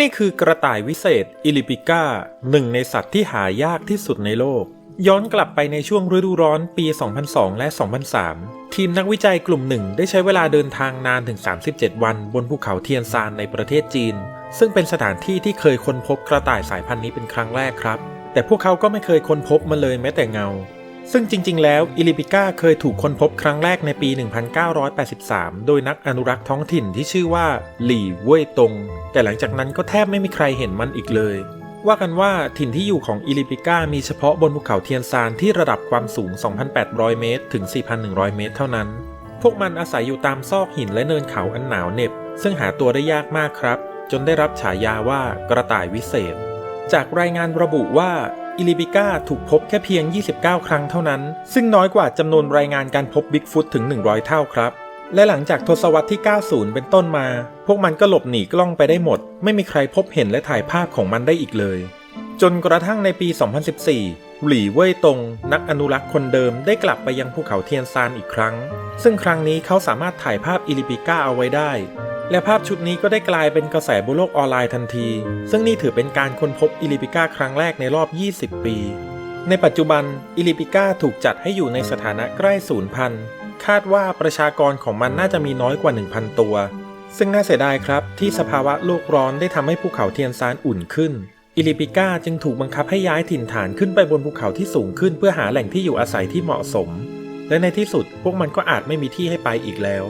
นี่คือกระต่ายวิเศษ อิลิปิก้า หนึ่งในสัตว์ที่หายากที่สุดในโลก ย้อนกลับไปในช่วงฤดูร้อนปี 2002 และ 2003 ทีมนักวิจัยกลุ่มหนึ่งได้ใช้เวลาเดินทางนานถึง 37 วันบนภูเขาเทียนซานในประเทศจีน ซึ่งเป็นสถานที่ที่เคยค้นพบกระต่ายสายพันธุ์นี้เป็นครั้งแรกครับ แต่พวกเขาก็ไม่เคยค้นพบมันเลยแม้แต่เงา ซึ่งจริง ๆ แล้วอิลิปิก้าเคยถูกค้นพบครั้งแรกในปี 1983 โดยนักอนุรักษ์ท้องถิ่นที่ชื่อว่าหลี่เว่ยตง แต่หลังจากนั้นก็แทบไม่มีใครเห็นมันอีกเลย ว่ากันว่าถิ่นที่อยู่ของอิลิปิก้ามีเฉพาะบนภูเขาเทียนซานที่ระดับความสูง 2,800 เมตร ถึง 4,100 เมตร เท่านั้น พวกมันอาศัยอยู่ตามซอกหินและเนินเขาอันหนาวเหน็บ ซึ่งหาตัวได้ยากมากครับ จนได้รับฉายาว่ากระต่ายวิเศษ จากรายงานระบุว่าอิลิบิก้าถูกพบแค่เพียง 29 ครั้งเท่านั้น ซึ่งน้อยกว่าจำนวนรายงานการพบบิ๊กฟุตถึง 100 เท่าครับ และหลังจากทศวรรษที่ 90 เป็นต้นมา พวกมันก็หลบหนีกล้องไปได้หมด ไม่มีใครพบเห็นและถ่ายภาพของมันได้อีกเลย จนกระทั่งในปี 2014 หลี่เว่ยตง นักอนุรักษ์คนเดิมได้กลับไปยังภูเขาเทียนซานอีกครั้ง ซึ่งครั้งนี้เขาสามารถถ่ายภาพอิลิปิก้าเอาไว้ได้ และภาพชุดนี้ก็ได้กลายเป็นกระแสบนโลกออนไลน์ทันที ซึ่งนี่ถือเป็นการค้นพบอิลิปิก้าครั้งแรกในรอบ 20 ปี ในปัจจุบันอิลิปิก้าถูกจัดให้อยู่ในสถานะใกล้สูญพันธุ์ คาดว่าประชากรของมันน่าจะมีน้อยกว่า 1,000 ตัว ซึ่งน่าเสียดายครับที่สภาวะโลกร้อนได้ทำให้ภูเขาเทียนซานอุ่นขึ้น อิลิปิก้าจึงถูกบังคับให้ย้ายถิ่นฐานขึ้นไปบนภูเขาที่สูงขึ้นเพื่อหาแหล่งที่อยู่อาศัยที่เหมาะสม และในที่สุดพวกมันก็อาจไม่มีที่ให้ไปอีกแล้ว